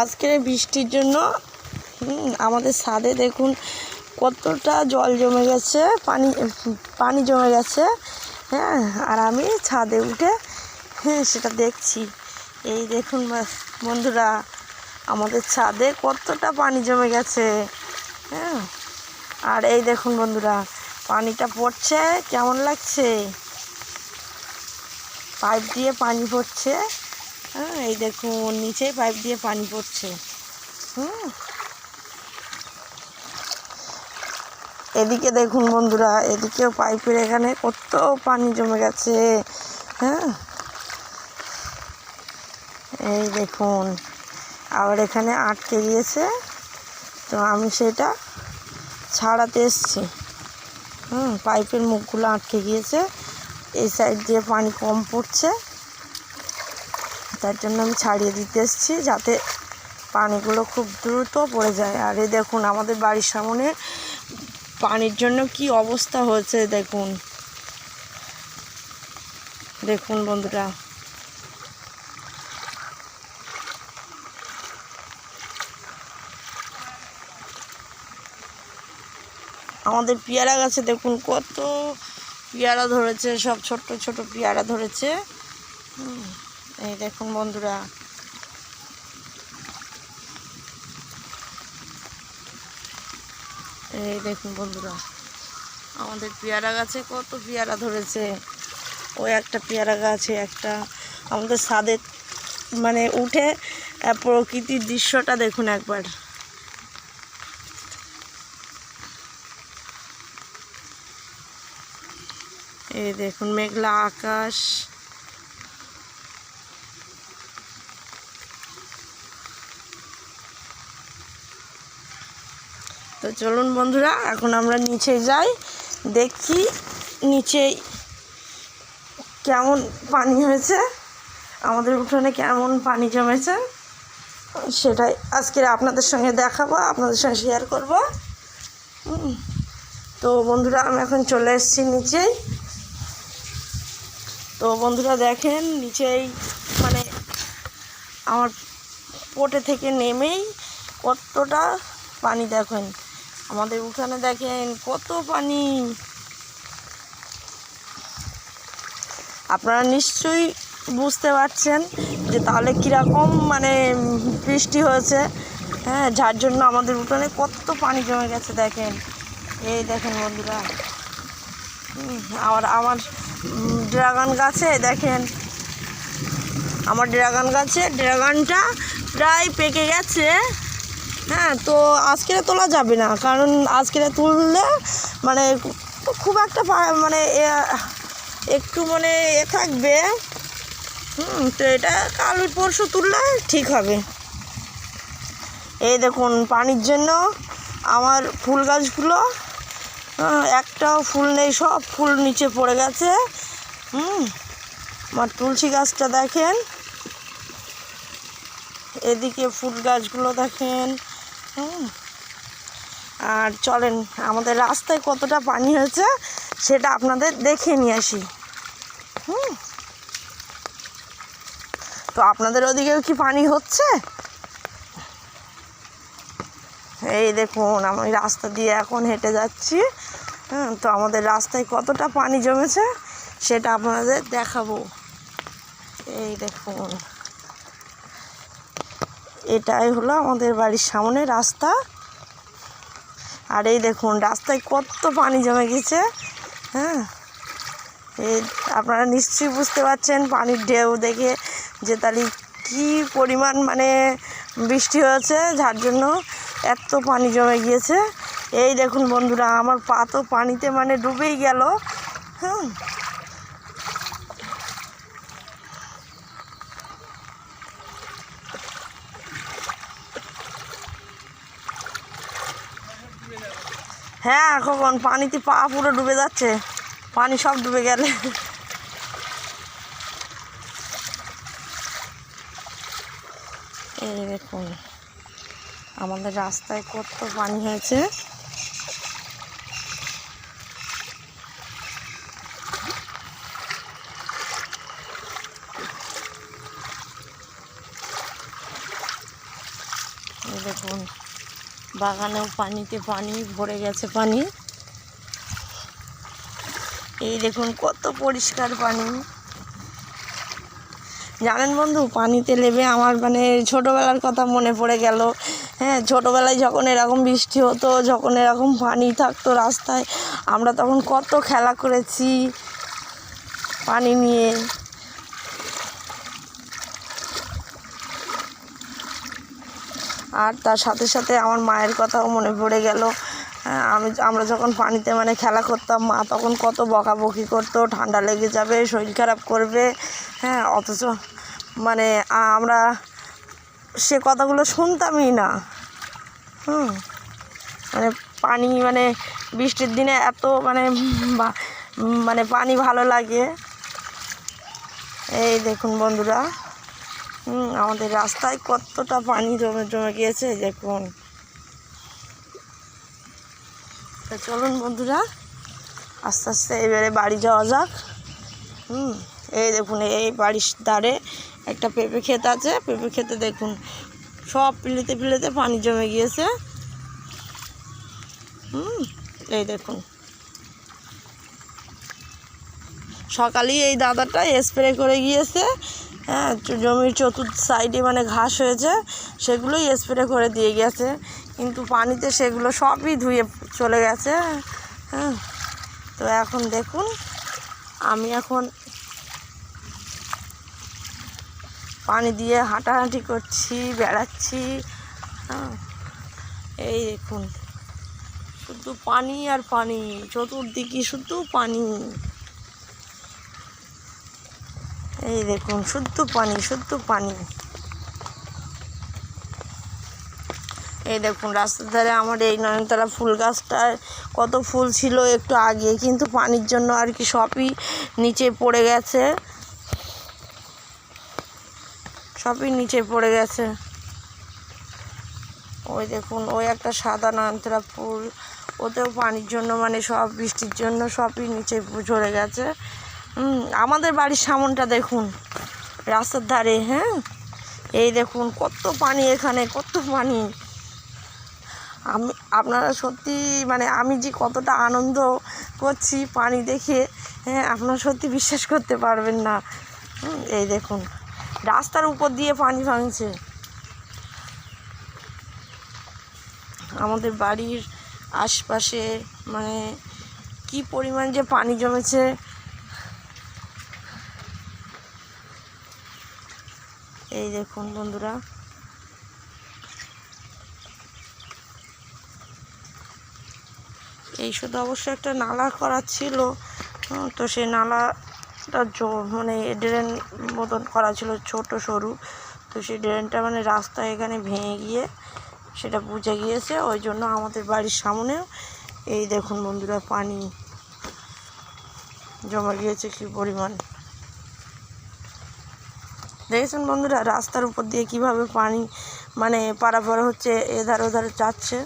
আজকের বৃষ্টির জন্য আমাদের ছাদে দেখুন কতটা জল জমে গেছে, পানি পানি জমে গেছে হ্যাঁ আর আমি ছাদে উঠে হ্যাঁ সেটা দেখছি। এই দেখুন বন্ধুরা, আমাদের ছাদে কতটা পানি জমে গেছে হ্যাঁ আর এই দেখুন বন্ধুরা, পানিটা পড়ছে, কেমন লাগছে? পাইপ দিয়ে পানি পড়ছে। হ্যাঁ এই দেখুন নিচে পাইপ দিয়ে পানি পড়ছে। হুম। এদিকে দেখুন বন্ধুরা, এদিকেও পাইপের এখানে কত পানি জমে গেছে। হ্যাঁ। এই দেখুন, আবার এখানে আটকে গিয়েছে তো আমি সেটা ছাড়াতে এসছি। হুম পাইপের মুখগুলো আটকে গিয়েছে। এই সাইড দিয়ে পানি কম পড়ছে। তার জন্য আমি ছাড়িয়ে দিতে এসেছি যাতে পানিগুলো খুব দ্রুত পড়ে যায়। আর এই দেখুন, আমাদের বাড়ির সামনে পানির জন্য কি অবস্থা হয়েছে দেখুন। দেখুন বন্ধুরা। আমাদের পেয়ারা গাছে দেখুন কত পেয়ারা ধরেছে, সব ছোট্ট ছোট পেয়ারা ধরেছে। এই দেখুন বন্ধুরা। এই দেখুন বন্ধুরা, আমাদের পেয়ারা গাছে কত পেয়ারা ধরেছে। ওই একটা পেয়ারা গাছে একটা, আমাদের ছাদে মানে উঠে প্রকৃতির দৃশ্যটা দেখুন একবার। এই দেখুন মেঘলা আকাশ। তো চলুন বন্ধুরা, এখন আমরা নিচে যাই, দেখি নিচে কেমন পানি হয়েছে, আমাদের উঠোনে কেমন পানি জমেছে, সেটাই আজকে আপনাদের সঙ্গে দেখাবো, আপনাদের সঙ্গে শেয়ার করব। তো বন্ধুরা, আমি এখন চলে এসেছি নিচেই তো বন্ধুরা, দেখেন নিচেই মানে আমার পোটে থেকে নেমেই কতটা পানি দেখেন। আমাদের উঠানে দেখেন কত পানি। আপনারা নিশ্চয়ই বুঝতে পারছেন যে তাহলে কীরকম মানে বৃষ্টি হয়েছে। হ্যাঁ যার জন্য আমাদের উঠানে কত পানি জমে গেছে দেখেন। এই দেখেন বন্ধুরা। আর আমার ড্রাগন গাছে দেখেন। আমার ড্রাগন গাছে ড্রাগনটা প্রায় পেকে গেছে। হ্যাঁ তো আজকে তোলা যাবে না। কারণ আজকের তুললে মানে খুব একটা মানে একটু মানে এ থাকবে। হুম তো এটা কাল পরশু তুললে ঠিক হবে। এই দেখুন পানির জন্য আমার ফুল গাছগুলো আহ, একটাও ফুল নেই সব ফুল নিচে পড়ে গেছে। হুম আমার তুলসী গাছটা দেখেন। এদিকে ফুল গাছগুলো দেখেন। আর চলেন, আমাদের রাস্তায় কতটা পানি হয়েছে সেটা আপনাদের দেখে নিয়ে আসি। হুম। তো আপনাদের ওদিকেও কি পানি হচ্ছে? এই দেখুন, আমি রাস্তা দিয়ে এখন হেঁটে যাচ্ছি। হ্যাঁ তো আমাদের রাস্তায় কতটা পানি জমেছে সেটা আপনাদের দেখাবো। এই দেখুন। এটাই হলো আমাদের বাড়ির সামনে রাস্তা। আর এই দেখুন, রাস্তায় কত পানি জমে গেছে হ্যাঁ? এই আপনারা নিশ্চয়ই বুঝতে পারছেন, পানির ঢেউ দেখে যে তাহলে কী পরিমাণ মানে বৃষ্টি হয়েছে, যার জন্য এত পানি জমে গিয়েছে। এই দেখুন বন্ধুরা, আমার পা তো পানিতে মানে ডুবেই গেল হ্যাঁ? হ্যাঁ খোকন পানিতে পা পুরো ডুবে যাচ্ছে। পানি সব ডুবে গেলে। এই দেখুন, আমাদের রাস্তায় কত পানি হয়েছে এই দেখুন বাগানেও পানিতে পানি, ভরে গেছে পানি। এই দেখুন কত পরিষ্কার পানি। জানেন বন্ধু, পানিতে নেবে আমার মানে ছোটোবেলার কথা মনে পড়ে গেল। হ্যাঁ ছোটোবেলায় যখন এরকম বৃষ্টি হতো, যখন এরকম পানি থাকতো রাস্তায়, আমরা তখন কত খেলা করেছি পানি নিয়ে। আর তার সাথে সাথে আমার মায়ের কথাও মনে পড়ে গেল। আমি আমরা যখন পানিতে মানে খেলা করতাম, মা তখন কত বকাবকি করতো, ঠান্ডা লেগে যাবে, শরীর খারাপ করবে। হ্যাঁ অথচ মানে আমরা সে কথাগুলো শুনতামই না। হুম মানে পানি মানে বৃষ্টির দিনে এত মানে মানে পানি ভালো লাগে। এই দেখুন বন্ধুরা। হুম, আমাদের রাস্তায় কতটা পানি জমে জমে গিয়েছে দেখুন। চলুন বন্ধুরা, আস্তে আস্তে এবারে বাড়ি যাওয়া যাক। হুম, এই দেখুন, এই বাড়ির ধারে একটা পেঁপে ক্ষেত আছে। পেঁপে ক্ষেতে দেখুন, সব পিলেতে পিলেতে পানি জমে গিয়েছে। হুম, এই দেখুন। সকালেই এই দাদাটা স্প্রে করে গিয়েছে। হ্যাঁ জমির চতুর্থ সাইডে মানে ঘাস হয়েছে, সেগুলোই স্প্রে করে দিয়ে গেছে। কিন্তু পানিতে সেগুলো সবই ধুয়ে চলে গেছে। হ্যাঁ তো এখন দেখুন, আমি এখন পানি দিয়ে হাঁটাহাঁটি করছি, বেড়াচ্ছি। হ্যাঁ এই দেখুন, শুধু পানি আর পানি, চতুর্দিকে শুধু পানি। এই দেখুন, শুদ্ধ পানি শুদ্ধ পানি। এই দেখুন, রাস্তার ধারে আমার এই নয়নতারা ফুল গাছটায় কত ফুল ছিল একটু আগে, কিন্তু পানির জন্য আর কি সবই নিচে পড়ে গেছে। সবই নিচে পড়ে গেছে। ওই দেখুন, ওই একটা সাদা নয়নতারা ফুল, ওতেও পানির জন্য মানে সব বৃষ্টির জন্য সবই নিচে ঝরে গেছে। আমাদের বাড়ির সামনটা দেখুন, রাস্তার ধারে হ্যাঁ? এই দেখুন, কত পানি এখানে, কত পানি। আমি, আপনারা সত্যি মানে আমি যে কতটা আনন্দ করছি পানি দেখে হ্যাঁ আপনারা সত্যি বিশ্বাস করতে পারবেন না। এই দেখুন, রাস্তার উপর দিয়ে পানি ভাঙছে। আমাদের বাড়ির আশপাশে মানে কি পরিমাণ যে পানি জমেছে এই দেখুন বন্ধুরা। এই শুধু অবশ্য একটা নালা করা ছিল তো সেই নালাটা মানে ড্রেন মতন করা ছিল ছোট সরু। তো সেই ড্রেনটা মানে রাস্তা এখানে ভেঙে গিয়ে সেটা বুঝে গিয়েছে, ওই জন্য আমাদের বাড়ির সামনেও এই দেখুন বন্ধুরা পানি জমা গিয়েছে কি পরিমাণ। দেখেছেন বন্ধুরা রাস্তার উপর দিয়ে কীভাবে পানি মানে পারাপার হচ্ছে এধার ওধার যাচ্ছে?